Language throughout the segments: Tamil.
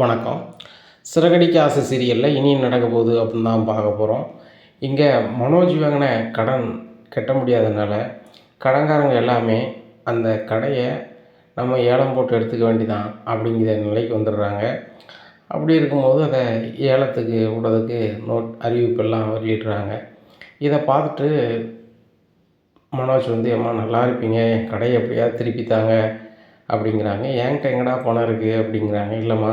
வணக்கம். சிறகடிக்க ஆசை சீரியலில் இனி நடக்க போகுது அப்படின்னு தான் பார்க்க போகிறோம் இங்கே மனோஜ் வாங்கின கடன் கட்ட முடியாதனால கடன்காரங்க எல்லாமே அந்த கடையை நம்ம ஏலம் போட்டு எடுத்துக்க வேண்டிதான் அப்படிங்கிற நிலைக்கு வந்துடுறாங்க. அப்படி இருக்கும்போது அதை ஏலத்துக்கு விடுறதுக்கு நோட் அறிவிப்பெல்லாம் வெளியிடுறாங்க. இதை பார்த்துட்டு மனோஜ் வந்து ஏம்மா நல்லா இருப்பீங்க. என் கடையை எப்படியாவது திருப்பித்தாங்க அப்படிங்கிறாங்க. என்கிட்ட எங்கடா பணம் இருக்குது அப்படிங்கிறாங்க. இல்லைம்மா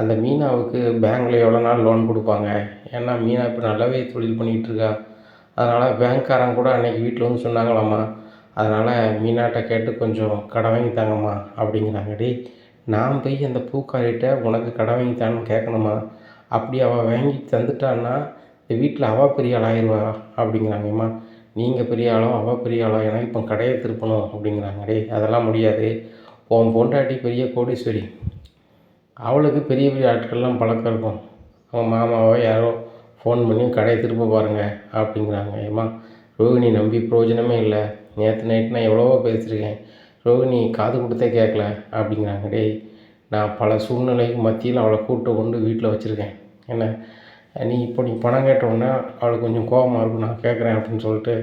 அந்த மீனாவுக்கு பேங்க்கில் எவ்வளோ நாள் லோன் கொடுப்பாங்க? ஏன்னா மீனா இப்போ நல்லாவே தொழில் பண்ணிகிட்ருக்கா அதனால் பேங்க்காரங்க கூட அன்றைக்கி வீட்டில் வந்து சொன்னாங்களாம்மா. அதனால் மீனாட்ட கேட்டு கொஞ்சம் கடன் வாங்கி தாங்கம்மா அப்படிங்கிறாங்கடி நான் போய் அந்த பூக்காரிகிட்ட உனக்கு கடன் வாங்கி தான்னு கேட்கணுமா? அப்படி அவள் வாங்கி தந்துட்டான்னா இந்த வீட்டில் அவள் பெரிய ஆளாயிருவா அப்படிங்கிறாங்கம்மா. நீங்கள் பெரிய ஆளோ அவள் பெரிய ஆளோ எனக்கு இப்போ கடையை திருப்பணும் அப்படிங்கிறாங்க. அதெல்லாம் முடியாது. உன் பொண்டாட்டி பெரிய கோடீஸ்வரி. அவளுக்கு பெரிய பெரிய ஆட்கள்லாம் பழக்கம் இருக்கும். அவன் மாமாவோ யாரோ ஃபோன் பண்ணி கடையை திருப்ப பாருங்கள் அப்படிங்கிறாங்க. ஏம்மா ரோகிணி நம்பி பிரயோஜனமே இல்லை. நேற்று நைட் நான் எவ்வளவோ பேசியிருக்கேன். ரோகிணி காது கொடுத்தே கேட்கல அப்படிங்கிறாங்க. டேய் நான் பல சூழ்நிலைக்கு மத்தியில் அவளை கூப்பிட்டு கொண்டு வீட்டில் வச்சுருக்கேன். என்ன நீ இப்போ நீ பணம் கேட்டோன்னா அவளுக்கு கொஞ்சம் கோபமாக இருக்கும். நான் கேட்குறேன் அப்படின்னு சொல்லிட்டு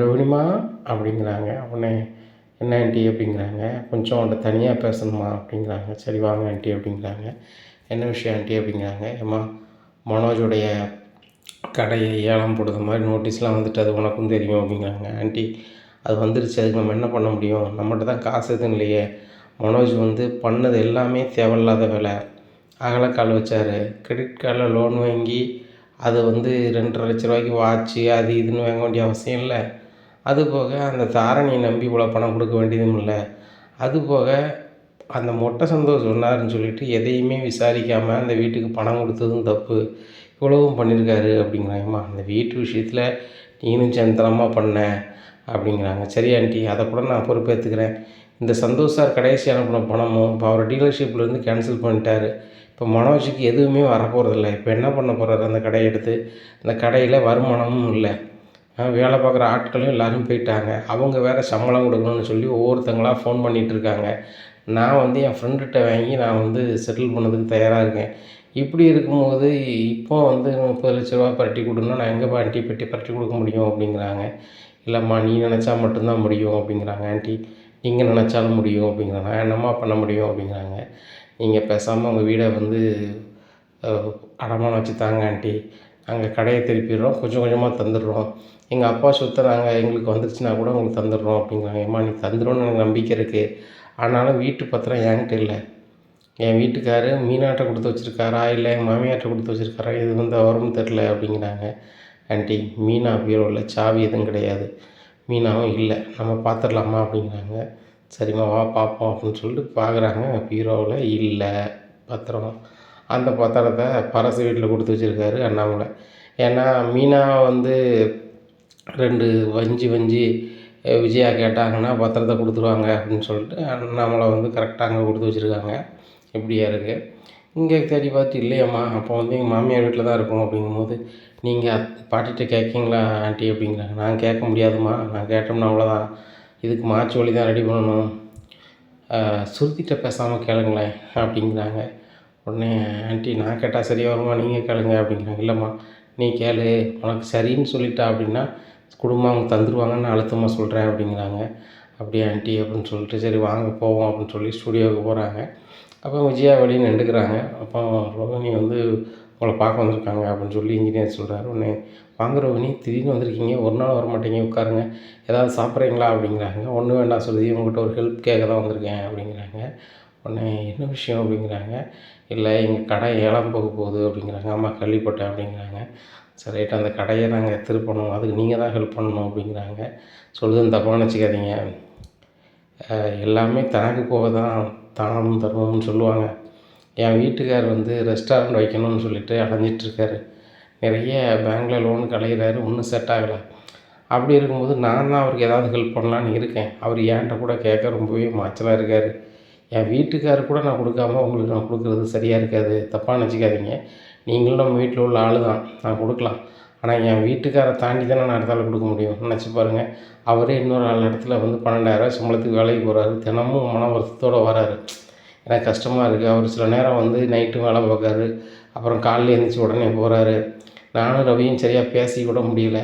ரோகிணிமா அப்படிங்கிறாங்க. உடனே என்ன ஆண்டி அப்படிங்கிறாங்க? கொஞ்சம் அவன்கிட்ட தனியாக பேசணுமா அப்படிங்கிறாங்க. சரி வாங்க ஆண்டி அப்படிங்கிறாங்க. என்ன விஷயம் ஆண்டி அப்படிங்கிறாங்க? ஏம்மா மனோஜுடைய கடையை ஏலம் போடுற மாதிரி நோட்டீஸ்லாம் வந்துட்டு அது உனக்கும் தெரியும் அப்படிங்கிறாங்க. ஆண்டி அது வந்துருச்சு. அதுக்கு நம்ம என்ன பண்ண முடியும்? நம்மகிட்ட தான் காசு எதுவும் இல்லையே. மனோஜ் வந்து பண்ணது எல்லாமே தேவையில்லாத வேலை. அகலக்கால் வச்சார். கிரெடிட் கார்டில் லோன் வாங்கி அதை வந்து ரெண்டரை லட்ச ரூபாய்க்கு வாட்ச்சு அது இதுன்னு வாங்க வேண்டிய அவசியம் இல்லை. அது போக அந்த தாரணியை நம்பி இவ்வளோ பணம் கொடுக்க வேண்டியதும் இல்லை. அதுபோக அந்த மொட்டை சந்தோஷம் சொன்னாருன்னு சொல்லிட்டு எதையுமே விசாரிக்காமல் அந்த வீட்டுக்கு பணம் கொடுத்ததும் தப்பு. இவ்வளவும் பண்ணியிருக்காரு அப்படிங்கிறாங்கம்மா. அந்த வீட்டு விஷயத்தில் நீனும் சந்தனமாக பண்ண அப்படிங்கிறாங்க. சரி ஆண்டி அதை கூட நான் பொறுப்பேற்றுக்கிறேன் இந்த சந்தோஷ் சார் கடைசி அனுப்பின பணமும் இப்போ அவர் டீலர்ஷிப்லேருந்து கேன்சல் பண்ணிட்டாரு. இப்போ மனோஜுக்கு எதுவுமே வரப்போகிறதில்ல இப்போ என்ன பண்ண போகிறாரு அந்த கடையை எடுத்து? அந்த கடையில் வருமானமும் இல்லை. வேலை பார்க்குற ஆட்களும் எல்லோரும் போயிட்டாங்க. அவங்க வேறு சம்பளம் கொடுக்கணும்னு சொல்லி ஒவ்வொருத்தங்களாக ஃபோன் பண்ணிகிட்டு இருக்காங்க நான் வந்து என் ஃப்ரெண்டுகிட்ட வாங்கி நான் வந்து செட்டில் பண்ணதுக்கு தயாராக இருக்கேன். இப்படி இருக்கும்போது இப்போ வந்து முப்பது லட்ச ரூபா பரட்டி கொடுன்னா நான் எங்கே ஆண்டி பெட்டி பரட்டி கொடுக்க முடியும் அப்படிங்கிறாங்க. இல்லைம்மா நீ நினச்சா மட்டும்தான் முடியும் அப்படிங்கிறாங்க. ஆண்டி நீங்கள் நினச்சாலும் முடியும் அப்படிங்கிறாங்க. என்னம்மா பண்ண முடியும் அப்படிங்கிறாங்க. நீங்கள் பேசாமல் உங்கள் வீடை வந்து அடமானம் வச்சு தாங்க ஆண்டி நாங்கள் கடையை திருப்பிடுறோம். கொஞ்சம் கொஞ்சமாக தந்துடுறோம். எங்கள் அப்பா சொத்தை நாங்கள் எங்களுக்கு வந்துருச்சுன்னா கூட உங்களுக்கு தந்துடுறோம் அப்படிங்கிறாங்க. ஏம்மா நீ தந்துடும்னு எனக்கு நம்பிக்கை இருக்குது ஆனாலும் வீட்டு பத்திரம் என்கிட்ட இல்லை. என் வீட்டுக்காரு மீனாட்டை கொடுத்து வச்சுருக்காரா? இல்லை எங்கள் மாமியார்ட்ட கொடுத்து வச்சுருக்காரா? இது வந்து அவரும் தெரில அப்படிங்கிறாங்க. ஆண்டி மீனா பீரோவில் சாவி எதுவும் கிடையாது. மீனாவும் இல்லை. நம்ம பார்த்துடலாமா அப்படிங்கிறாங்க. சரிம்மா வா பார்ப்போம் அப்படின்னு சொல்லிட்டு பார்க்குறாங்க பீரோவில் இல்லை. பத்திரம். அந்த பத்திரத்தை பரசு வீட்டில் கொடுத்து வச்சுருக்காரு அண்ணாமலை. ஏன்னா மீனா வந்து ரெண்டு வஞ்சி வஞ்சி விஜயா கேட்டாங்கன்னா பத்திரத்தை கொடுத்துருவாங்க அப்படின்னு சொல்லிட்டு அண்ணாமலை வந்து கரெக்டாக அங்கே கொடுத்து வச்சுருக்காங்க. இப்படியா இருக்குது இங்கே தேடி பார்த்து இல்லையம்மா அப்போ வந்து எங்கள் மாமியார் வீட்டில் தான் இருக்கும் அப்படிங்கும்போது நீங்கள் பாட்டிகிட்ட கேட்கீங்களா ஆண்டி? அப்படிங்கிறாங்க. நான் கேட்க முடியாதும்மா நான் கேட்டோம்னா அவ்வளோதான். இதுக்கு மாச்சு வழி தான் ரெடி பண்ணணும். சுருத்திட்ட பேசாமல் கேளுங்களேன் அப்படிங்கிறாங்க. உடனே ஆண்டி நான் கேட்டால் சரியாக வருமா? நீங்கள் கேளுங்க அப்படிங்கிறாங்க. இல்லைம்மா நீ கேளு உனக்கு சரின்னு சொல்லிட்டா அப்படின்னா குடும்பம் அவங்க தந்துடுவாங்கன்னு அழுத்தமாக சொல்கிறேன் அப்படிங்கிறாங்க. அப்படியே ஆண்டி அப்படின்னு சொல்லிட்டு சரி வாங்க போவோம் அப்படின்னு சொல்லி ஸ்டுடியோவுக்கு போகிறாங்க அப்போ விஜயா வெளியே நின்றுக்கிறாங்க. அப்போ ரோகிணி வந்து உங்களை பார்க்க வந்திருக்காங்க அப்படின்னு சொல்லி இன்ஜினியர் சொல்கிறாரு உடனே வாங்க ரோகிணி திடீர்னு வந்திருக்கீங்க. ஒரு நாள் வர மாட்டீங்க உட்காருங்க. ஏதாவது சாப்பிட்றீங்களா? அப்படிங்கிறாங்க. ஒன்றும் வேண்டாம் சொல்லி உங்கள்கிட்ட ஒரு ஹெல்ப் கேட்க தான் வந்திருக்கேன் அப்படிங்கிறாங்க. உடனே என்ன விஷயம்? அப்படிங்கிறாங்க. இல்லை எங்கள் கடை ஏலம் போக போகுது அப்படிங்கிறாங்க. ஆமாம் கேள்விப்பட்டேன் அப்படிங்கிறாங்க. சரி ரைட் அந்த கடையை நாங்கள் திருப்பணும் அதுக்கு நீங்கள் தான் ஹெல்ப் பண்ணணும் அப்படிங்கிறாங்க. சொல்லுதுன்னு தப்பாக நினச்சிக்காதீங்க. எல்லாமே தனக்கு போக தான் தானும் தருமம்னு சொல்லுவாங்க. என் வீட்டுக்கார் வந்து ரெஸ்டாரண்ட் வைக்கணும்னு சொல்லிட்டு அலைஞ்சிட்ருக்காரு. நிறைய பேங்கில் லோன் கலையிறாரு ஒன்றும் செட் ஆகலை. அப்படி இருக்கும்போது நான் தான் அவருக்கு ஏதாவது ஹெல்ப் பண்ணலான்னு இருக்கேன். அவர் ஏன்ட்ட கூட கேட்க ரொம்பவே மாச்சலாக இருக்கார். என் வீட்டுக்காரர் கூட நான் கொடுக்காம உங்களுக்கு நான் கொடுக்குறது சரியாக இருக்காது. தப்பாக நினச்சிக்காதீங்க. நீங்களும் நம்ம வீட்டில் உள்ள ஆள் தான் நான் கொடுக்கலாம். ஆனால் என் வீட்டுக்காரை தாண்டி தானே நான் இடத்தால கொடுக்க முடியும்? நினச்சி பாருங்கள் அவரே இன்னொரு ஆள் இடத்துல வந்து பன்னெண்டாயிரரூவா சம்பளத்துக்கு வேலைக்கு போகிறாரு தினமும் மன வருத்தத்தோடு வராரு. எனக்கு கஷ்டமாக இருக்குது அவர் சில நேரம் வந்து நைட்டு வேலை பார்க்காரு. அப்புறம் காலையில் எழுந்திரிச்சி உடனே போகிறாரு நானும் ரவியும் சரியாக பேசி கூட முடியல.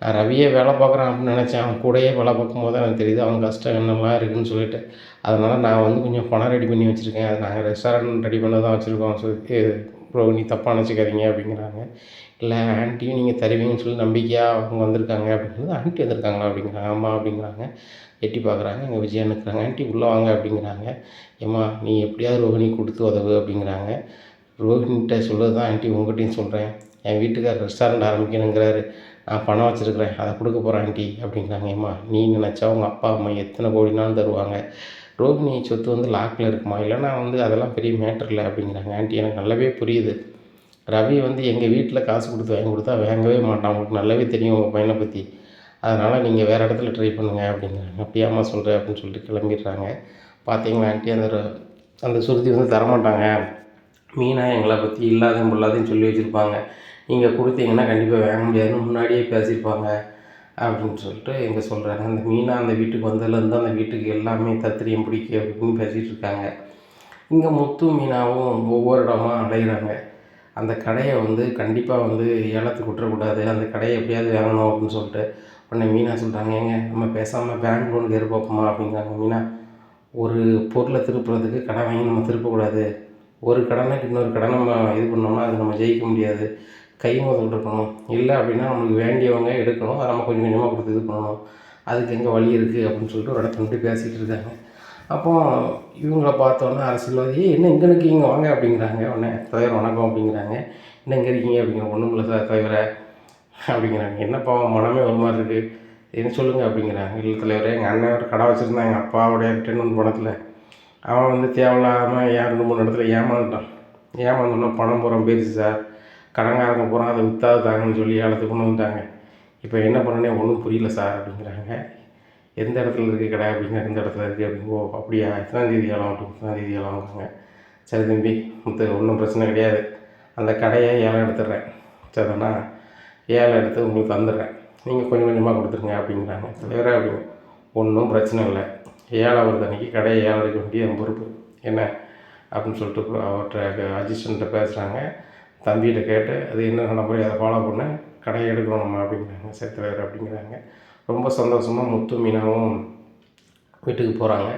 நான் ரவியே வேலை பார்க்குறேன் அப்படின்னு நினச்சேன். அவன் கூடயே வேலை பார்க்கும்போது தான் எனக்கு தெரியுது அவன் கஷ்டம் என்னெல்லாம் இருக்குதுன்னு சொல்லிட்டு. அதனால் நான் வந்து கொஞ்சம் பணம் ரெடி பண்ணி வச்சுருக்கேன். நாங்கள் ரெஸ்டாரண்ட் ரெடி பண்ண தான் வச்சுருக்கோம் சொல்லி ப்ரோ நீ தப்பாக நினச்சிக்காதீங்க அப்படிங்கிறாங்க. இல்லை ஆண்ட்டியும் நீங்கள் தருவீங்கன்னு சொல்லி நம்பிக்கையாக அவங்க வந்திருக்காங்க. அப்படிங்கிறது ஆண்ட்டி வந்திருக்காங்களா? அப்படிங்கிறாங்க. ஆமாம் அப்படிங்கிறாங்க. எட்டி பார்க்குறாங்க எங்கள் விஜயா நிற்கிறாங்க ஆண்ட்டி உள்ளே வாங்க அப்படிங்கிறாங்க. ஏம்மா நீ எப்படியாவது ரோஹிணி கொடுத்து உதவு அப்படிங்கிறாங்க. ரோஹிணிகிட்ட சொல்கிறது தான் ஆண்ட்டி உங்கள்கிட்டையும் சொல்கிறேன் என் வீட்டுக்கார் ரெஸ்டாரண்ட் ஆரம்பிக்கணுங்கிறாரு. நான் பணம் வச்சுருக்கிறேன். அதை கொடுக்க போகிறேன் ஆண்ட்டி அப்படிங்கிறாங்க. ஏம்மா நீ நினச்சா உங்கள் அப்பா அம்மா எத்தனை கோடினாலும் தருவாங்க? ரோகிணி சொத்து வந்து லாக்கில் இருக்குமா? இல்லைன்னா வந்து அதெல்லாம் பெரிய மேட்டர் இல்லை அப்படிங்கிறாங்க. ஆண்டி எனக்கு நல்லாவே புரியுது. ரவி வந்து எங்கள் வீட்டில் காசு கொடுத்து வாங்கி கொடுத்தா வாங்கவே மாட்டான். உங்களுக்கு நல்லாவே தெரியும் உங்கள் பையனை பற்றி அதனால் நீங்கள் வேறு இடத்துல ட்ரை பண்ணுங்கள் அப்படிங்கிறாங்க. அப்படியாம்மா சொல்கிறேன் அப்படின்னு சொல்லிட்டு கிளம்பிடுறாங்க. பார்த்தீங்களா ஆண்டி அந்த அந்த சுருதி வந்து தரமாட்டாங்க. மீனாக எங்களை பற்றி இல்லாதையும் பொல்லாதையும் சொல்லி வச்சுருப்பாங்க. நீங்கள் கொடுத்தீங்கன்னா கண்டிப்பாக வாங்க முடியாதுன்னு முன்னாடியே பேசியிருப்பாங்க. அப்படின்னு சொல்லிட்டு இங்கே சொல்கிறாங்க அந்த மீனா அந்த வீட்டுக்கு வந்ததுலேருந்து அந்த வீட்டுக்கு எல்லாமே தத்திரியம் பிடிக்க அப்படின்னு பேசிகிட்டு இருக்காங்க. இங்கே முத்து மீனாவும் ஒவ்வொரு இடமா அலைகிறாங்க அந்த கடையை வந்து கண்டிப்பாக வந்து ஏலத்துக்கு விட்டுறக்கூடாது. அந்த கடையை எப்படியாவது வேணும் அப்படின்னு சொல்லிட்டு உடனே மீனா சொல்கிறாங்க ஏங்க நம்ம பேசாமல் பேங்க் லோனுக்கு ஏறு பார்ப்போமா அப்படிங்கிறாங்க மீனா. ஒரு பொருளை திருப்புறதுக்கு கடன் வாங்கி நம்ம திருப்பக்கூடாது. ஒரு கடனுக்கு இன்னொரு கடனை நம்ம இது பண்ணோம்னா அது நம்ம ஜெயிக்க முடியாது. கை முதல் இருக்கணும் இல்லை அப்படின்னா நம்மளுக்கு வேண்டியவங்க எடுக்கணும். அதை நம்ம கொஞ்சம் கொஞ்சமாக கொடுத்து இது பண்ணணும். அதுக்கு எங்கே வழி இருக்குது அப்படின்னு சொல்லிட்டு ஒரு இடத்துல மட்டும் பேசிகிட்டு இருக்காங்க. அப்போ இவங்கள பார்த்தோன்னே அரசியல்வாதி என்ன இங்கே இருக்கீங்க வாங்க அப்படிங்கிறாங்க. உடனே தலைவர் வணக்கம் அப்படிங்கிறாங்க. என்ன இங்கே இருக்கீங்க? அப்படிங்கிற ஒன்றும் இல்லை சார் தலைவரை அப்படிங்கிறாங்க. என்னப்பா மனமே ஒரு மாதிரி இருக்குது என்ன சொல்லுங்கள் அப்படிங்கிறாங்க. இல்லை தலைவரே எங்கள் அண்ணன் ஒரு கடை வச்சுருந்தான் எங்கள் அப்பாவுடைய ரிட்டர்ன் பணத்தில். அவன் வந்து தேவையில்லாமல் ஏன் ரெண்டு மூணு இடத்துல ஏமாந்துட்டான். ஏமாந்தோன்னா பணம் போகிறோம் போயிடுச்சு சார். கடன்காரங்க பூரா அதை விற்றாது தாங்கன்னு சொல்லி ஏலத்துக்கு கொண்டு வந்துட்டாங்க. இப்போ என்ன பண்ணனே ஒன்றும் புரியல சார் அப்படிங்கிறாங்க. எந்த இடத்துல இருக்குது கடை அப்படிங்கிற எந்த இடத்துல இருக்குது அப்படிங்கோ ஓ அப்படியா? எத்தனாம் தேதி ஏலம் அப்படி முத்தனாம் தேதி ஏலம்ங்கிறாங்க. சரி தம்பி முத்து ஒன்றும் பிரச்சனை கிடையாது. அந்த கடையை ஏலம் எடுத்துடுறேன். சரிதானா? ஏழை எடுத்து உங்களுக்கு தந்துடுறேன். நீங்கள் கொஞ்சம் கொஞ்சமாக கொடுத்துருங்க அப்படிங்கிறாங்க. தலைவரே அப்படிங்க ஒன்றும் பிரச்சனை இல்லை. ஏழை வருது அன்றைக்கி கடையை ஏழை எடுக்க வேண்டிய பொறுப்பு. என்ன? அப்படின்னு சொல்லிட்டு அவர்கிட்ட அசிஸ்டண்ட்டை பேசுகிறாங்க தம்பிகிட்ட கேட்டு அது என்ன நடைமுறை அதை ஃபாலோ பண்ண கடையை எடுக்கணும் நம்ம அப்படிங்கிறாங்க சரி அப்படிங்கிறாங்க. ரொம்ப சந்தோஷமாக முத்து மீனாவும் வீட்டுக்கு போகிறாங்க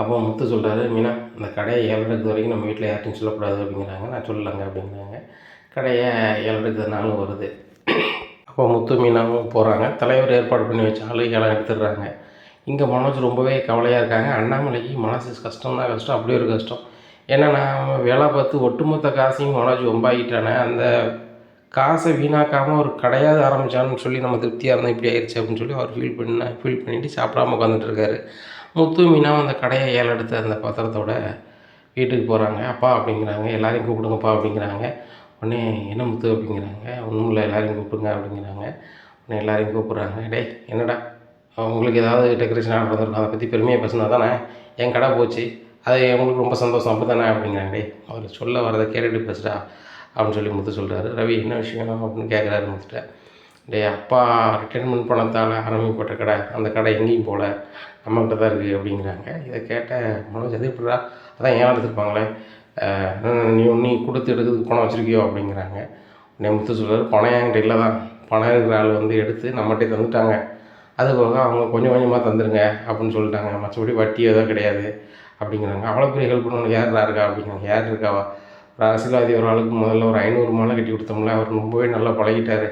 அப்போ முத்து சொல்கிறாரு மீனா இந்த கடையை ஏழரைக்கு வரைக்கும் நம்ம வீட்டில் யார்ட்டையும் சொல்லக்கூடாது அப்படிங்கிறாங்க. நான் சொல்லலைங்க அப்படிங்கிறாங்க. கடையை ஏழரைக்கு நாளும் வருது. அப்போ முத்து மீனாவும் போகிறாங்க தலைவர் ஏற்பாடு பண்ணி வச்ச ஆளு ஏலம் எடுத்துடுறாங்க. இங்கே மனோஜ் ரொம்பவே கவலையாக இருக்காங்க. அண்ணாமலைக்கு மனசு கஷ்டம் தான் கஷ்டம். அப்படி ஒரு கஷ்டம். ஏன்னா நான் வேலை பார்த்து ஒட்டுமொத்த காசையும் மனோஜ் ஒம்பாகிட்டானே அந்த காசை வீணாக்காமல் ஒரு கடையாவது ஆரம்பித்தான்னு சொல்லி நம்ம திருப்தியாக இருந்தால் இப்படி ஆயிடுச்சு அப்படின்னு சொல்லி அவர் ஃபீல் பண்ண ஃபீல் பண்ணிட்டு சாப்பிடாம உட்காந்துட்டு இருக்காரு. முத்து மீனாவும் அந்த கடையை ஏழை எடுத்த அந்த பத்திரத்தோட வீட்டுக்கு போகிறாங்க அப்பா அப்படிங்கிறாங்க எல்லாரையும் கூப்பிடுங்கப்பா அப்படிங்கிறாங்க. உடனே என்ன முத்து? அப்படிங்கிறாங்க. ஒன்றும் இல்லை எல்லோரையும் கூப்பிடுங்க அப்படிங்கிறாங்க. உடனே எல்லோரையும் கூப்பிட்றாங்க. டேய் என்னடா? உங்களுக்கு ஏதாவது டெக்கரேஷன் ஆர்டர் வந்துருக்கோம் அதை பற்றி பெருமையாக பேசினா தானே? என் கடை போச்சு. அது உங்களுக்கு ரொம்ப சந்தோஷம். அப்படி தானே அப்படிங்கிறாங்களே அவர் சொல்ல வரதை கேட்டுட்டு பேசுகிறா அப்படின்னு சொல்லி முத்து சொல்கிறாரு ரவி என்ன விஷயம் அப்படின்னு கேட்குறாரு முத்துட்ட. டே அப்பா ரிட்டைர்மெண்ட் பணத்தால் ஆரம்பிக்கப்பட்ட கடை. அந்த கடை எங்கேயும் போகல நம்மக்கிட்ட தான் இருக்குது அப்படிங்கிறாங்க. இதை கேட்ட மனோஜ் அது எப்படிடா? அதான் ஏன் எடுத்துருப்பாங்களே? நீ நீ கொடுத்து எடுக்கிறதுக்கு பணம் வச்சுருக்கியோ? அப்படிங்கிறாங்க. உடனே முத்து சொல்கிறார் பணம் என்கிட்ட இல்லை தான். பணம் இருக்கிற ஆள் வந்து எடுத்து நம்மகிட்டே தந்துட்டாங்க. அது போக அவங்க கொஞ்சம் கொஞ்சமாக தந்துருங்க அப்படின்னு சொல்லிட்டாங்க. மற்றபடி வட்டி எதுவும் கிடையாது. அப்படிங்கிறாங்க. அவ்வளோ பெரிய ஹெல்ப் பண்ணணும் யாரா இருக்கா? அப்படிங்கிறாங்க. யார் இருக்காவா ஒரு அரசியல்வாதி ஒரு ஆளுக்கு முதல்ல ஒரு ஐநூறு மாலை கட்டி கொடுத்தோம்ல. அவர் ரொம்பவே நல்லா பழகிட்டார்.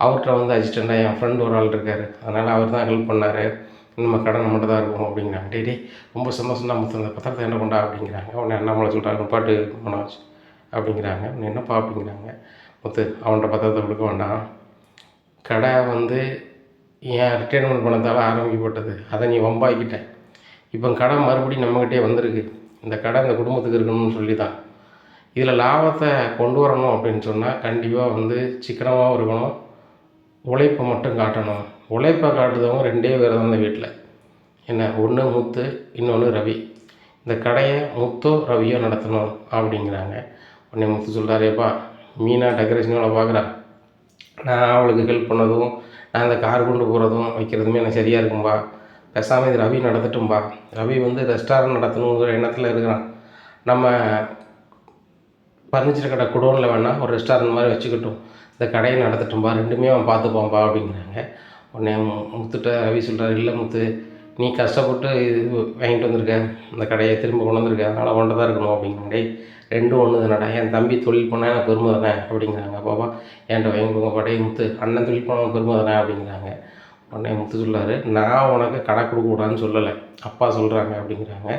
அவர்கிட்ட வந்து அசிஸ்டண்ட்டாக என் ஃப்ரெண்டு ஒரு ஆள் இருக்கார். அதனால் அவர் தான் ஹெல்ப் பண்ணார். நம்ம கடன் மட்டும் தான் இருக்கும் அப்படிங்கிறாங்க. டெய்லி ரொம்ப சந்தோஷம் தான் மொத்தம் அந்த பத்திரத்தை என்ன பண்ணா அப்படிங்கிறாங்க. உடனே அண்ணாமலை சொல்கிறாங்க பாட்டு மனோஜ் அப்படிங்கிறாங்க. உடனே என்னப்பா? அப்படிங்கிறாங்க. முத்து அவன்கிட்ட பத்திரத்தை கொடுக்க வேண்டாம். கடை வந்து என் ரிட்டைர்மெண்ட் பண்ணதால் ஆரம்பிக்கப்பட்டது. அதை நீ வம்பாக்கிட்டேன் இப்போ கடை மறுபடியும் நம்மக்கிட்டே வந்திருக்கு. இந்த கடை இந்த குடும்பத்துக்கு இருக்கணும்னு சொல்லி தான் இதில் லாபத்தை கொண்டு வரணும் அப்படின்னு சொன்னால் கண்டிப்பாக வந்து சிக்கனமாகவும் இருக்கணும். உழைப்பை மட்டும் காட்டணும். உழைப்பை காட்டுறவங்க ரெண்டே பேர் தான் இந்த வீட்டில் என்ன? ஒன்று முத்து இன்னொன்று ரவி. இந்த கடையை முத்தோ ரவியோ நடத்தணும் அப்படிங்கிறாங்க. உடனே முத்து சொல்கிறாரேப்பா மீனா டெக்கரேஷன் வேலை பார்க்குறா. நான் அவளுக்கு ஹெல்ப் பண்ணதும் நான் இந்த கார் கொண்டு போகிறதும் வைக்கிறதுமே எனக்கு சரியாக இருக்கும்பா. பேசாமல் இது ரவி நடத்தட்டும்பா ரவி வந்து ரெஸ்டாரண்ட் நடத்தணுங்கிற எண்ணத்தில் இருக்கிறான். நம்ம ஃபர்னிச்சர் கடை குடோனில் வேணால் ஒரு ரெஸ்டாரண்ட் மாதிரி வச்சுக்கிட்டோம். இந்த கடையை நடத்தட்டும்பா. ரெண்டுமே அவன் பார்த்துப்பான்பா அப்படிங்கிறாங்க. உடனே முத்துட்ட ரவி சொல்கிறார் இல்லை முத்து நீ கஷ்டப்பட்டு இது வாங்கிட்டு வந்திருக்க. இந்த கடையை திரும்ப கொண்டு வந்திருக்க. அதனால் ஒன்றை தான் இருக்கணும். அப்படிங்கிறே ரெண்டும் ஒன்று தானடா என் தம்பி தொழில் பண்ணால் எனக்கு பெருமை தானே? அப்படிங்கிறாங்க. பாப்பா என்கிட்ட வாங்கி கொடுங்க படே முத்து அண்ணன் தொழில் பண்ண பெருமை தானே? அப்படிங்கிறாங்க. உடனே முத்து சொல்லார். நான் உனக்கு கடை கொடுக்கக்கூடாதுன்னு சொல்லலை. அப்பா சொல்கிறாங்க அப்படிங்கிறாங்க.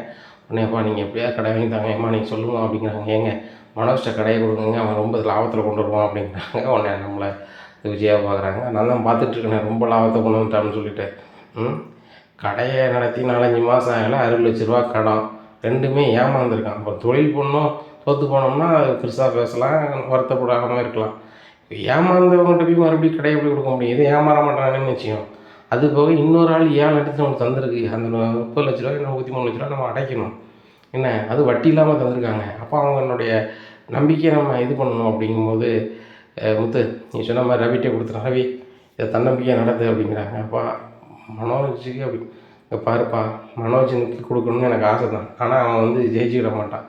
உடனே அப்பா நீங்கள் எப்படியா கடை வாங்கி தாங்க. ஏம்மா நீங்கள் சொல்லுவோம் அப்படிங்கிறாங்க. ஏங்க மனோஷ்ட கடையை கொடுங்க அவன் ரொம்ப லாபத்தில் கொண்டு வருவான் அப்படிங்கிறாங்க. உடனே நம்மளை விஜயாக பார்க்குறாங்க. நான் தான் பார்த்துட்ருக்கேன் ரொம்ப லாபத்தை கொண்டு வந்துட்டான்னு சொல்லிட்டு. ம் கடையை நடத்தி நாலஞ்சு மாதம் ஆகலை. அறுபது லட்ச ரூபா கடன். ரெண்டுமே ஏமாந்துருக்கான். இப்போ தொழில் பண்ணோம் தோற்று போனோம்னா அது பெருசாக பேசலாம். வருத்தப்படாமல் இருக்கலாம். இப்போ ஏமாந்தவங்ககிட்ட போய் மறுபடியும் கடையை எப்படி கொடுக்க முடியும்? இது ஏமாற மாட்டாங்கன்னு நிச்சயம் அது போக இன்னொரு ஆள் ஏழு எடுத்து நமக்கு தந்திருக்கு? அந்த முப்பது லட்ச ரூபாய் முப்பத்தி மூணு லட்ச ரூபா நம்ம அடைக்கணும். என்ன? அது வட்டி இல்லாமல் தந்திருக்காங்க. அப்போ அவங்களுடைய நம்பிக்கையை நம்ம இது பண்ணணும் அப்படிங்கும்போது முத்து நீ சொன்ன மாதிரி ரவிட்டே கொடுத்துரு ரவி இதை தன்னம்பிக்கை நடத்து அப்படிங்கிறாங்க. அப்பா மனோஜுக்கு அப்படி இங்கே பாருப்பா மனோஜனுக்கு கொடுக்கணும்னு எனக்கு ஆசை தான் ஆனால் அவன் வந்து ஜெயிச்சுக்கிட மாட்டான்.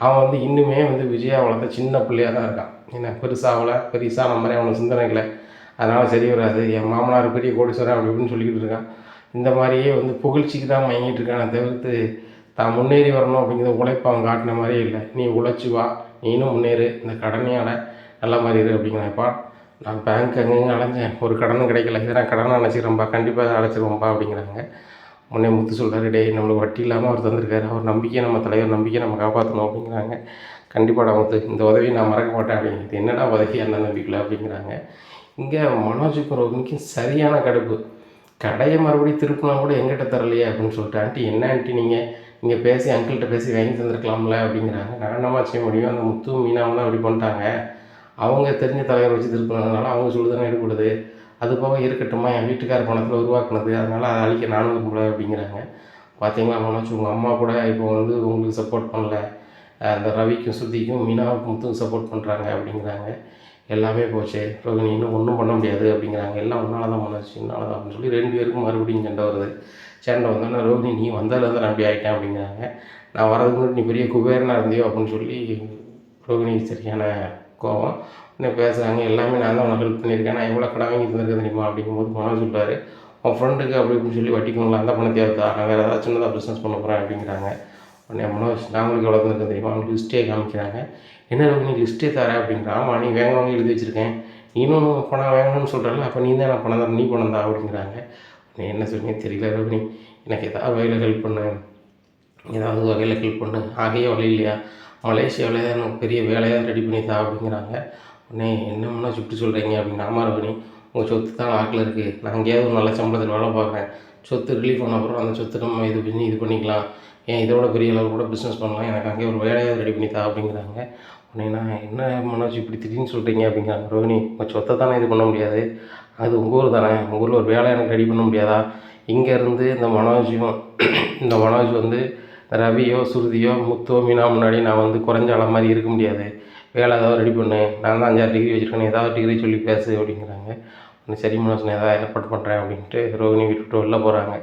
அவன் வந்து இன்னுமே வந்து விஜயா வளர்த்த சின்ன பிள்ளையாக தான் இருக்கான். என்ன பெருசாவில் பெருசாக நம்ம மாதிரி அவனுக்கு சிந்தனைகளை அதனால் சரி வராது என் மாமனார் பெரிய கோடீஸ்வரன் அப்படி இப்படின்னு சொல்லிக்கிட்டு இருக்கான். இந்த மாதிரியே வந்து புகழ்ச்சிக்கு தான் மயங்கிட்டு இருக்கானே தவிர்த்து தான் முன்னேறி வரணும் அப்படிங்கிறத உழைப்பு அவன் காட்டின மாதிரியே இல்லை. நீ உழைச்சி வா நீனும் முன்னேறு இந்த கடனையாட நல்ல மாதிரி இரு அப்படிங்கிறப்பா நான் பேங்க் அங்கங்கே அலைஞ்சேன். ஒரு கடனும் கிடைக்கல. இதை நான் கடனை அழைச்சிக்கிறேன்ப்பா கண்டிப்பாக அழைச்சிருவோம்ப்பா அப்படிங்கிறாங்க. முன்னே முத்து சொல்கிறாரு டேய் நம்மளுக்கு வட்டி இல்லாமல் அவர் தந்திருக்காரு. அவர் நம்பிக்கையை நம்ம தலைவர் நம்பிக்கையை நம்ம காப்பாற்றணும் அப்படிங்கிறாங்க. கண்டிப்பாக முத்து இந்த உதவியை நான் மறக்க மாட்டேன் அப்படிங்கிறது என்னடா உதவி அண்ணன் நம்பிக்கல அப்படிங்கிறாங்க. இங்கே மனோஜுக்கு ரோகிணிக்கும் சரியான கடுப்பு. கடையை மறுபடியும் திருப்பினா கூட எங்கிட்ட தரலையே அப்படின்னு சொல்லிட்டு ஆண்டி என்ன ஆண்டி நீங்கள் இங்கே பேசி அங்கிள்கிட்ட பேசி வாங்கி தந்துருக்கலாம்ல? அப்படிங்கிறாங்க. நான் செய்ய முடியும் அந்த முத்து மீனாவும் தான் அப்படி பண்ணிட்டாங்க. அவங்க தெரிஞ்ச தலைவர் வச்சு திருப்பினதுனால அவங்க சொல்லுதானே எடுக்கூடாது அது போக இருக்கட்டும்மா என் வீட்டுக்கார பணத்தில் உருவாக்குனது. அதனால் அதை அழிக்க நானும் விரும்பல அப்படிங்கிறாங்க. பார்த்தீங்களா மனோஜ்? உங்கள் அம்மா கூட இப்போ வந்து உங்களுக்கு சப்போர்ட் பண்ணல. அந்த ரவிக்கும் சுத்திக்கும் மீனாவுக்கு முத்துக்கும் சப்போர்ட் பண்ணுறாங்க அப்படிங்கிறாங்க. எல்லாமே போச்சு. ரோகிணி இன்னும் ஒன்றும் பண்ண முடியாது அப்படிங்கிறாங்க. எல்லாம் உன்னால தான் பண்ணுச்சு உன்னால தான் அப்படின்னு சொல்லி ரெண்டு பேருக்கும் மறுபடியும் சண்டை வருது. சண்டை வந்தோடனே ரோகிணி நீ வந்ததுலேருந்து நான் அப்படி ஆகிட்டேன் அப்படிங்கிறாங்க. நான் வரதுக்கு முன்னாடி நீ பெரிய குபேரனாக இருந்தியோ அப்படின்னு சொல்லி ரோகிணி சரியான கோவம் இன்னும் பேசுகிறாங்க எல்லாமே நான் தான் உனக்கு ஹெல்ப் பண்ணியிருக்கேன். நான் எவ்வளோ கடை வாங்கி தந்திருக்கேன் தெரியுமா அப்படிங்கும்போது மனோஜ் சொல்றாரு. உன் ஃப்ரெண்டுக்கு அப்படி இப்படின்னு சொல்லி வட்டிக்குங்களா அந்த பணத்தை எடுத்தா. நான் வேறு ஏதாவது சின்னதாக பிஸ்னஸ் பண்ண போகிறேன் அப்படிங்கிறாங்க. உடனே மனோஜ் நான் உங்களுக்கு எவ்வளோ தந்திருக்கேன் தெரியுமா? அவங்களுக்கு ஹிஸ்டரியை காமிக்கிறாங்க. என்ன நீ லிஸ்ட்டே தர அப்படிங்கிற ஆமாம் நீ வேங்கவங்க எழுதி வச்சுருக்கேன். நீனும் பணம் வேங்கணும்னு சொல்கிறல அப்போ நீ தான் நான் பணம் தான் நீ பணம் தான் அப்படிங்கிறாங்க. நீ என்ன சொல்லுங்க தெரியல ரோகிணி எனக்கு ஏதாவது வகையில் ஹெல்ப் பண்ணு. ஏதாவது வகையில் ஹெல்ப் பண்ணு. ஆகையே வழி இல்லையா? மலேசியாவில் எனக்கு பெரிய வேலையாக ரெடி பண்ணி தா அப்படிங்கிறாங்க. உடனே என்ன சுட்டு சொல்கிறீங்க அப்படின்னு. ஆமாம் ரோகிணி உங்கள் சொத்து தான் ஆக்கில் இருக்குது நான் எங்கேயாவது ஒரு நல்ல சம்பளத்தில் வேலை பார்க்குறேன். சொத்து ரிலீஃப் பண்ண அப்புறம் அந்த சொத்து நம்ம இது பண்ணி இது பண்ணிக்கலாம். ஏன் இதோட பெரிய அளவு கூட பிஸ்னஸ் பண்ணலாம். எனக்கு அங்கேயே ஒரு வேலையாக ரெடி பண்ணி தா அப்படிங்கிறாங்க. உடனே நான் என்ன மனோஜ் இப்படி திடீர்னு சொல்கிறீங்க அப்படிங்கிறாங்க ரோஹினி உங்கள் சொத்தை தானே இது பண்ண முடியாது? அது உங்கள் ஊர் தானே? உங்கள் ஊரில் ஒரு வேலை எனக்கு ரெடி பண்ண முடியாதா? இங்கேருந்து இந்த மனோஜும் இந்த மனோஜ் வந்து ரவியோ சுருதியோ முத்தோ மீனா முன்னாடி நான் வந்து குறைஞ்ச அள மாதிரி இருக்க முடியாது. வேலை ஏதாவது ரெடி பண்ணு. நான் தான் அஞ்சாறு டிகிரி வச்சுருக்கேன். ஏதாவது டிகிரி சொல்லி பேசு அப்படிங்கிறாங்க. சரி மனோஜ் நான் ஏதாவது ஏற்பாடு பண்ணுறேன் அப்படின்ட்டு ரோகிணி வீட்டு விட்டு வெளில போகிறாங்க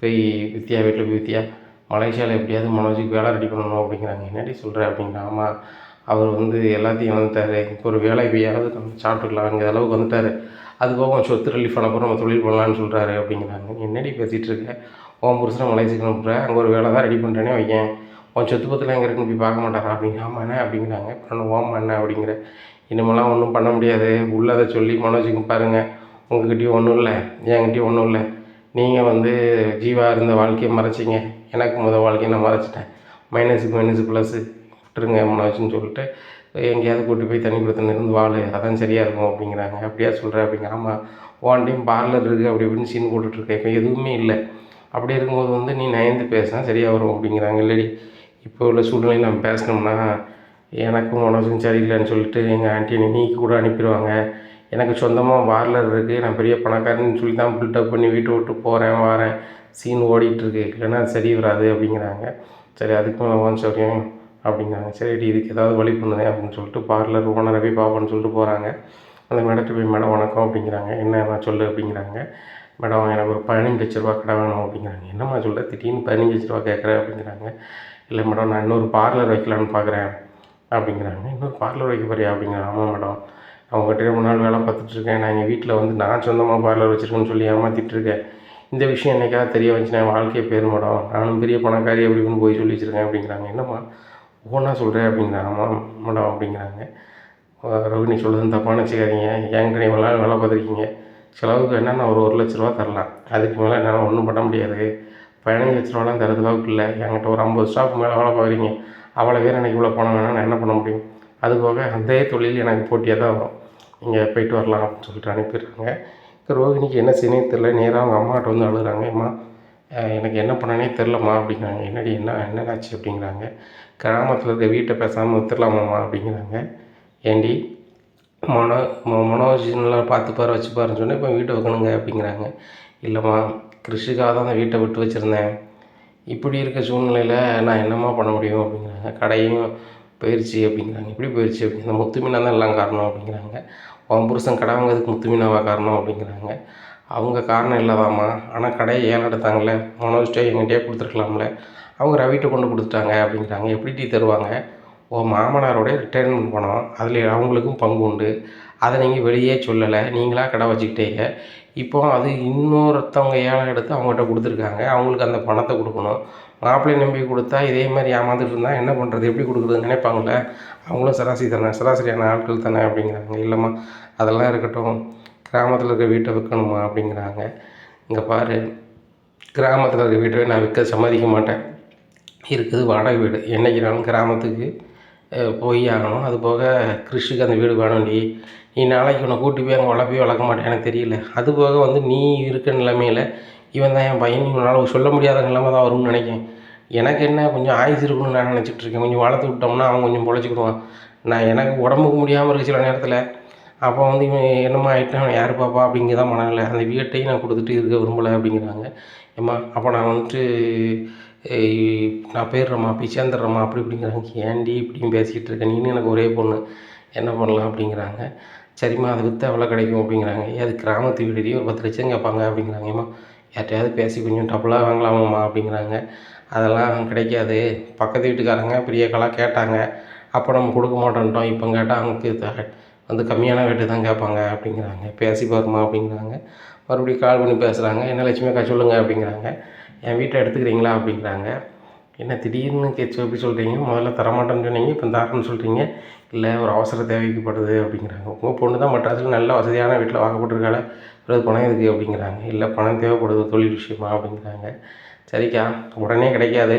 போய் வித்யா வீட்டில் போய் வித்யா மலேசியாவில் எப்படியாவது மனோஜுக்கு வேலை ரெடி பண்ணணும் அப்படிங்கிறாங்க. என்னடி சொல்கிறேன் அப்படிங்கிற ஆமாம் அவர் வந்து எல்லாத்தையும் வந்துட்டார் இப்போ ஒரு வேலை போயாவது நம்ம சாப்பிட்டுக்கலாம் அளவுக்கு வந்துட்டார். அது போக உன் சொத்து ரிலீஃப் பண்ண நம்ம தொழில் பண்ணலான்னு சொல்கிறாரு அப்படிங்கிறாங்க. என்னடி பேசிகிட்டு இருக்க? உன் புருஷனை சீக்கிரம் அனுப்புகிறேன் அங்கே ஒரு வேலை தான் ரெடி பண்ணுறேனே வைக்கேன் உன் சொத்து பத்தில் எங்கே இருக்குன்னு போய் பார்க்க மாட்டாரா? அப்படிங்க ஆமா என்ன அப்படிங்கிறாங்க. அப்புறம் ஓமா என்ன அப்படிங்கிற. இனிமேலாம் ஒன்றும் பண்ண முடியாது. உள்ளதை சொல்லி மனோஜுக்கு பாருங்கள் உங்ககிட்டயும் ஒன்றும் இல்லை. என்கிட்டயும் ஒன்றும் இல்லை. நீங்கள் வந்து ஜீவா இருந்த வாழ்க்கையை மறைச்சிங்க. எனக்கு முதல் வாழ்க்கையை நான் மறைச்சிட்டேன். மைனஸுக்கு மைனஸு ப்ளஸ்ஸு விட்டுருங்க மனோஜ்னு சொல்லிட்டு எங்கேயாவது கூட்டி போய் தண்ணி கொடுத்து இருந்து வாழ் அதான் சரியாக இருக்கும் அப்படிங்கிறாங்க. அப்படியா சொல்கிறேன் அப்படிங்கிற ஆமாம் ஓன்டையும் டைம் பார்லர் இருக்குது அப்படி இப்படின்னு சீன் போட்டுட்ருக்கேன் இப்போ எதுவுமே இல்லை. அப்படி இருக்கும்போது வந்து நீ நயந்து பேசினா சரியாக வரும் அப்படிங்கிறாங்க. இல்லடி இப்போ உள்ள சூழ்நிலையில் நம்ம பேசினோம்னா எனக்கும் மனசும் சரியில்லைன்னு சொல்லிட்டு எங்கள் ஆண்டி நீக்கி கூட அனுப்பிடுவாங்க. எனக்கு சொந்தமாக பார்லர் இருக்குது நான் பெரிய பணக்காரன்னு சொல்லி தான் பில்டப் பண்ணி வீட்டை விட்டு போகிறேன் வரேன். சீன் ஓடிட்டுருக்கு இல்லைன்னா அது சரி வராது அப்படிங்கிறாங்க. சரி அதுக்கு மேலே ஓன் சௌரியம் அப்படிங்கிறாங்க. சரி இதுக்கு ஏதாவது வழி பண்ணுதே அப்படின்னு சொல்லிட்டு பார்லர் ஓனரை போய் பார்ப்போன்னு சொல்லிட்டு போகிறாங்க அந்த மேடத்தை போய் மேடம் வணக்கம் அப்படிங்கிறாங்க. என்ன நான் சொல்லு அப்படிங்கிறாங்க. மேடம் எனக்கு ஒரு பதினஞ்சு லட்ச ரூபா கடை வேணும் அப்படிங்கிறாங்க. என்னம்மா சொல்கிற திடீர்னு பதினஞ்சு லட்ச ரூபா கேட்குறேன் அப்படிங்கிறாங்க. இல்லை மேடம் நான் இன்னொரு பார்லர் வைக்கலான்னு பார்க்குறேன் அப்படிங்கிறாங்க. இன்னொரு பார்லர் வைக்க போறியா? அப்படிங்கிறாங்க. ஆமாம் மேடம். அவங்ககிட்ட ரொம்ப நாள் வேலை பார்த்துட்ருக்கேன் நான் எங்கள் வீட்டில் வந்து நான் சொந்தமாக பார்லர் வச்சுருக்கேன்னு சொல்லி ஏமாற்றிட்டுருக்கேன் இந்த விஷயம் என்னைக்காவது தெரிய வந்துச்சுன்னா என் வாழ்க்கையை போயிரும் மேடம். நானும் பெரிய பணக்காரி அப்படின்னு போய் சொல்லி வச்சுருக்கேன் அப்படிங்கிறாங்க. என்னம்மா ஒவ்வொன்றா சொல்கிறேன் அப்படிங்கிறாங்க ஆமாம் மேடம் அப்படிங்கிறாங்க. அஹ் ரோகிணி சொல்கிறது தப்பான வச்சுக்காதீங்க என்கிட்ட இவ்வளோ நாள் வேலை பார்த்துருக்கீங்க. செலவுக்கு என்னென்னா ஒரு ஒரு லட்ச ரூபா தரலாம். அதுக்கு மேலே என்னால் ஒன்றும் பண்ண முடியாது. பதினஞ்சு லட்ச ரூபாலாம் தரது அளவுக்கு இல்லை. என்கிட்ட ஒரு ஐம்பது ஸ்டாஃப் மேலே வேலை பார்க்குறீங்க. அவ்வளோ பேர் எனக்கு இவ்வளோ பணம் வேணால் நான் என்ன பண்ண முடியும்? அது போக அதே தொழில் எனக்கு போட்டியாக தான் வரும். நீங்கள் போயிட்டு வரலாம் அப்படின்னு சொல்லிட்டு அனுப்பிடுறாங்க இப்போ ரோகிணிக்கு என்ன செய்யணும் தெரில நேராக அவங்க அம்மாட்ட வந்து அழுகிறாங்க. அம்மா எனக்கு என்ன பண்ணனே தெரிலம்மா அப்படிங்கிறாங்க. என்னடி என்ன என்னடாச்சு அப்படிங்கிறாங்க. கிராமத்தில் இருக்க வீட்டை பேசாமல் வித்துடலாமாம்மா அப்படிங்கிறாங்க. ஏண்டி மனோ மொ- மனோஜ்லாம் பார்த்துப்பாரு வச்சுப்பாருன்னு சொன்னால் இப்போ வீட்டை வைக்கணுங்க அப்படிங்கிறாங்க. இல்லைம்மா கிருஷிக்காக தான் அந்த வீட்டை விட்டு வச்சுருந்தேன். இப்படி இருக்க சூழ்நிலையில் நான் என்னம்மா பண்ண முடியும் அப்படிங்கிறாங்க. கடையும் போயிடுச்சு அப்படிங்கிறாங்க. இப்படி போயிடுச்சு அப்படி இந்த முத்துமீனா தான் எல்லாம் காரணம் அப்படிங்கிறாங்க. உன் புருஷன் கடை வாங்குறதுக்கு முத்துமீனாவா காரணம் அப்படிங்கிறாங்க. அவங்க காரணம் இல்லாதாம்மா. ஆனால் கடையை ஏன் எடுத்தாங்களே மனோஜ்டே எங்கிட்டே கொடுத்துருக்கலாம்ல. அவங்க ரவிட்ட கொண்டு கொடுத்துட்டாங்க அப்படிங்கிறாங்க எப்படி டீ தருவாங்க? உன் மாமனாரோட ரிட்டையர்மெண்ட் பணம். அதில் அவங்களுக்கும் பங்கு உண்டு. அதை நீங்கள் வெளியே சொல்லலை. நீங்களாக கடை வச்சுக்கிட்டீங்க. இப்போ அது இன்னொருத்தவங்க ஏழை எடுத்து அவங்ககிட்ட கொடுத்துருக்காங்க. அவங்களுக்கு அந்த பணத்தை கொடுக்கணும். மாப்பிள்ளை நம்பி கொடுத்தா இதே மாதிரி ஏமாந்துட்டு இருந்தால் என்ன பண்ணுறது எப்படி கொடுக்குறதுன்னு நினைப்பாங்களே அவங்களும் சராசரி தானே. சராசரியான ஆட்கள் தானே அப்படிங்கிறாங்க. இல்லைம்மா அதெல்லாம் இருக்கட்டும். கிராமத்தில் இருக்க வீட்டை விற்கணுமா அப்படிங்கிறாங்க. இங்கே பாரு கிராமத்தில் இருக்க வீட்டை நான் விற்க சம்மதிக்க மாட்டேன். இருக்குது வாடகை வீடு. என்னைக்குனாலும் கிராமத்துக்கு போய் ஆகணும். அது போக கிறிஷுக்கு அந்த வீடு வேணும்டி நீ நாளைக்கு உன்னை கூட்டி போய் அங்கே வளர்ப்பே வளர்க்க மாட்டேன் எனக்கு தெரியல. அது போக வந்து நீ இருக்க நிலைமையில் இவன் தான் என் பையன். இவனால் சொல்ல முடியாத நிலைமை தான் வரும்னு நினைக்கிறேன். எனக்கு என்ன கொஞ்சம் ஆயுசு இருக்கணும்னு நான் நினச்சிட்டு இருக்கேன். கொஞ்சம் வளர்த்து விட்டோம்னா அவன் கொஞ்சம் பொழைச்சிக்கிடுவான். நான் எனக்கு உடம்புக்கு முடியாமல் இருக்க சில நேரத்தில். அப்போ வந்து இவன் என்னம்மா ஆகிட்டான் யார் பாப்பா? அப்படிங்கிற தான் மனநிலை. அந்த வீட்டையும் நான் கொடுத்துட்டு இருக்க விரும்பலை அப்படிங்கிறாங்க. ஏம்மா அப்போ நான் வந்துட்டு நான் போயிடுறேம்மா போய் சேர்ந்துடுறேம்மா அப்படி இப்படிங்கிறாங்க. ஏன்டி இப்படியும் பேசிக்கிட்டு இருக்க? நீனு எனக்கு ஒரே பொண்ணு. என்ன பண்ணலாம் அப்படிங்கிறாங்க. சரிம்மா அதை விற்று எவ்வளோ கிடைக்கும் அப்படிங்கிறாங்க. ஏ அது கிராமத்து வீடுடி ஒரு பத்து லட்சம் கேட்பாங்க அப்படிங்கிறாங்க. ஏம்மா யார்ட்டையாவது பேசி கொஞ்சம் டபுளாக வாங்கலாமாம்மா அப்படிங்கிறாங்க. அதெல்லாம் கிடைக்காது. பக்கத்து வீட்டுக்காரங்க பெரிய கலாக கேட்டாங்க. அப்போ நம்ம கொடுக்க மாட்டோன்ட்டோம் இப்போ கேட்டால் அவங்களுக்கு வந்து கம்மியான ரேட்டு தான் கேட்பாங்க அப்படிங்கிறாங்க. பேசி பாருமா அப்படிங்கிறாங்க. மறுபடியும் கால் பண்ணி பேசுகிறாங்க என்ன லட்சுமி அக்கா அப்படிங்கிறாங்க. என் வீட்டை எடுத்துக்கிறீங்களா அப்படிங்கிறாங்க என்ன திடீர்னு கேச்சு எப்படி சொல்கிறீங்க முதல்ல தரமாட்டேன்னு சொன்னீங்க இப்போ தாரன்னு சொல்கிறீங்க இல்லை ஒரு அவசர தேவைக்குப்படுது அப்படிங்கிறாங்க. உங்கள் பொண்ணு தான் மெட்ராஸில் நல்ல வசதியான வீட்டில் வாங்கப்பட்டிருக்கால பிறகு பணம் எதுக்கு அப்படிங்கிறாங்க. இல்லை பணம் தேவைப்படுது தொழில் விஷயமா அப்படிங்கிறாங்க. சரிக்கா உடனே கிடைக்காது.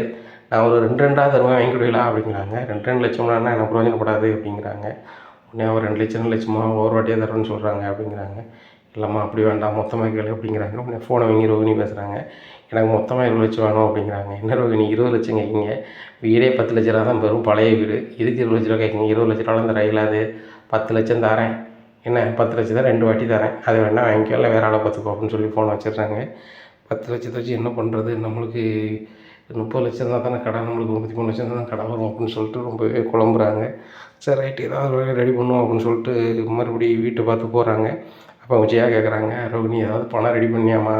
நான் ஒரு ரெண்டு ரெண்டாவது தருவேன் வாங்கி கொடுக்கலாம் அப்படிங்கிறாங்க. ரெண்டு ரெண்டு லட்சம்னா எனக்கு பிரயோஜனப்படாது அப்படிங்கிறாங்க. உடனே ஒரு ரெண்டு லட்சம் ரெண்டு லட்சமாக ஒரு வாட்டியாக தரேன்னு சொல்கிறாங்க அப்படிங்கிறாங்க. இல்லைம்மா அப்படி வேண்டாம் மொத்தமாக கேளு அப்படிங்கிறாங்க. உடனே ஃபோனை வாங்கி ரோகிணி பேசுகிறாங்க எனக்கு மொத்தமாக இருபது லட்சம் வேணும் அப்படிங்கிறாங்க. என்ன ரோகிணி இருபது லட்சம் கேட்குங்க. வீடே பத்து லட்ச ரூபா தான் பெரும் பழைய வீடு. இதுக்கு இருபது லட்ச ரூபா கேட்குங்க? இருபது லட்ச ரூபாலாம் இந்த ரயிலாது பத்து லட்சம் தரேன். என்ன பத்து லட்சம் தான் ரெண்டு வாட்டி தரேன். அது வேணால் வாங்கிக்கோ இல்லை வேறு ஆளை பார்த்துக்கோ அப்படின்னு சொல்லி ஃபோனை வச்சிடுறாங்க. பத்து லட்சத்தை வச்சு என்ன பண்ணுறது நம்மளுக்கு முப்பது லட்சம் தான் தானே கடன் நம்மளுக்கு முப்பத்தி மூணு லட்சம் தான் கடன் வரும் அப்படின்னு சொல்லிட்டு ரொம்பவே குழம்புறாங்க. சரி ரைட்டு ஏதாவது ரெடி பண்ணுவோம் அப்படின்னு சொல்லிட்டு மறுபடியும் வீட்டை பார்த்து போகிறாங்க அப்போ விஜயா கேட்குறாங்க ரோகிணி ஏதாவது பணம் ரெடி பண்ணியாம்மா.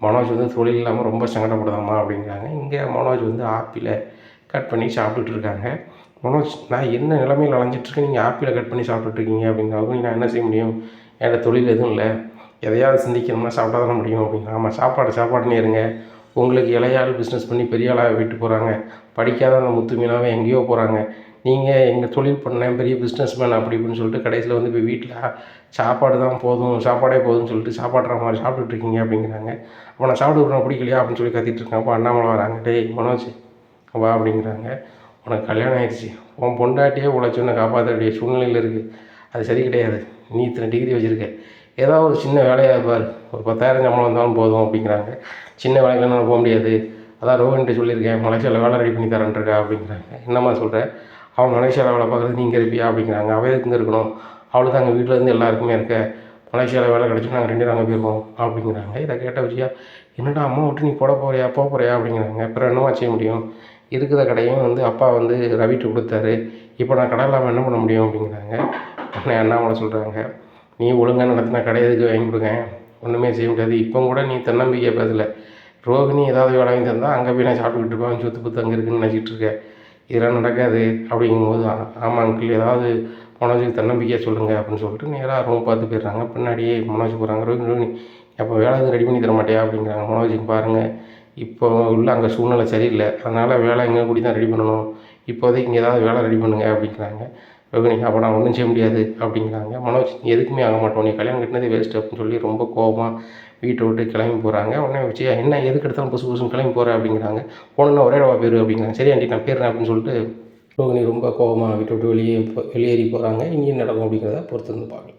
மனோஜ் வந்து தொழில் இல்லாமல் ரொம்ப சங்கடப்படுதாம்மா அப்படிங்கிறாங்க. இங்கே மனோஜ் வந்து ஆப்பிளை கட் பண்ணி சாப்பிட்டுட்டு இருக்காங்க. மனோஜ் நான் என்ன நிலமையில் அலைஞ்சிட்ருக்கேன் நீங்கள் ஆப்பிளை கட் பண்ணி சாப்பிட்டுட்ருக்கீங்க இருக்கீங்க நான் என்ன செய்ய முடியும்? என்கிட்ட தொழில் எதுவும் இல்லை. எதையாவது சிந்திக்கணும்னா சாப்பிட்டா தானே முடியும் அப்படிங்க ஆமாம் சாப்பாடு சாப்பாடுன்னு இருங்க. உங்களுக்கு இளையாள் பிஸ்னஸ் பண்ணி பெரிய ஆளாக விட்டு போகிறாங்க படிக்காத அந்த முத்து மீனாவே எங்கேயோ போகிறாங்க நீங்கள் எங்கள் தொழில் பண்ணேன் பெரிய பிஸ்னஸ் மேன் அப்படி இப்படின்னு சொல்லிட்டு கடைசியில் வந்து இப்போ வீட்டில் சாப்பாடு தான் போதும் சாப்பாடே போதும்னு சொல்லிட்டு சாப்பாடுற மாதிரி சாப்பிட்டுட்டு இருக்கீங்க அப்படிங்கிறாங்க. அப்போ நான் சாப்பிட்டு விட்றேன் பிடிக்கலையா அப்படின்னு சொல்லி கத்திட்டு இருக்கேன். அப்போ அண்ணாமலை வராங்க டேய் மனோஜ் வா அப்படிங்கிறாங்க. உனக்கு கல்யாணம் ஆயிடுச்சு. உன் பொண்டாட்டியே உழைச்சி உன்னை காப்பாற்ற வேண்டிய சூழ்நிலையில் இருக்குது அது சரி கிடையாது. நீ இத்தனை டிகிரி வச்சுருக்க. ஏதாவது ஒரு சின்ன வேலையாக இருப்பார் ஒரு பத்தாயிரம் சம்பளம் வந்தாலும் போதும் அப்படிங்கிறாங்க. சின்ன வேலைக்கெல்லாம் நான் போக முடியாது. அதான் ரோஹன்ட்டு சொல்லியிருக்கேன். மலேசியாவில் வேலை ரெடி பண்ணி தரேன்ருக்கா அப்படிங்கிறாங்க. என்னம்மா சொல்கிறேன் அவன் மலேசியாவில் வேலை பார்க்குறது நீங்கள் இருப்பியா அப்படிங்கிறாங்க. அவள் எதுக்கு இங்கே இருக்கணும்? அவளுக்கு தான் அங்கே வீட்டில் இருந்து எல்லாருக்குமே இருக்க. மலேசியாவில் வேலை கிடச்சி நாங்கள் ரெண்டு நாங்கள் அங்கே அப்படிங்கிறாங்க. இதை கேட்ட விஷயம் என்னடா அம்மா விட்டு நீ போட போறியா? போக போறியா? அப்படிங்கிறாங்க. அப்புறம் என்னமா செய்ய முடியும்? இருக்கிற கடையும் வந்து அப்பா வந்து ரவிட்டு கொடுத்தாரு. இப்போ நான் கடை இல்லாமல் என்ன பண்ண முடியும் அப்படிங்கிறாங்க. உடனே அண்ணாமலை சொல்கிறாங்க நீ ஒழுங்காக நடத்தின கடை எதுக்கு வாங்கி கொடுங்க ஒன்றுமே செய்ய முடியாது. இப்போ கூட நீ தன்னம்பிக்கை பேசலை. ரோகிணி ஏதாவது வேலை வாங்கி தந்தால் அங்கே போய் நான் சாப்பிட்டுக்கிட்டு இருப்பேன். சொத்து பத்து அங்கே இருக்குன்னு நினச்சிட்டு இருக்கேன் இதெல்லாம் நடக்காது அப்படிங்கும்போது ஆ- ஆமாம் அங்கிள் ஏதாவது மனோஜுக்கு தன்னம்பிக்கையாக சொல்லுங்கள் அப்படின்னு சொல்லிட்டு நேராக ரூம் பார்த்து போயிடுறாங்க. பின்னாடியே மனோஜ் போகிறாங்க ரோகிணி அப்போ வேலை எதுவும் ரெடி பண்ணி தர மாட்டியா? அப்படிங்கிறாங்க. மனோஜுக்கு பாருங்கள் இப்போ உள்ள அங்கே சூழ்நிலை சரியில்லை. அதனால் வேலை எங்கே கூடி தான் ரெடி பண்ணணும். இப்போதைக்கு இங்கே ஏதாவது வேலை ரெடி பண்ணுங்க அப்படிங்கிறாங்க. ரோகிணி அப்போ நான் ஒன்றும் செய்ய முடியாது அப்படிங்கிறாங்க. மனோஜ் நீ எதுக்குமே ஆக மாட்டோம். நீ கல்யாணம் கட்டினதே வேஸ்ட் அப்படின்னு சொல்லி ரொம்ப கோபமாக வீட்டை விட்டு கிளம்பி போகிறாங்க உடனே வச்சு என்ன எதுக்கு எடுத்தாலும் புதுசு புதுசுன்னு கிளம்பி போகிற அப்படிங்கிறாங்க. போனோன்னா ஒரே இடவா பேர் அப்படிங்கிறாங்க. சரி ஆண்டி நான் போயிடுறேன் அப்படின்னு சொல்லிட்டு ரோகிணி ரொம்ப கோவமாக வீட்டை விட்டு வெளியே வெளியேறி போகிறாங்க இங்கேயும் நடக்கும் அப்படிங்கிறத பொறுத்து வந்து பார்க்கலாம்.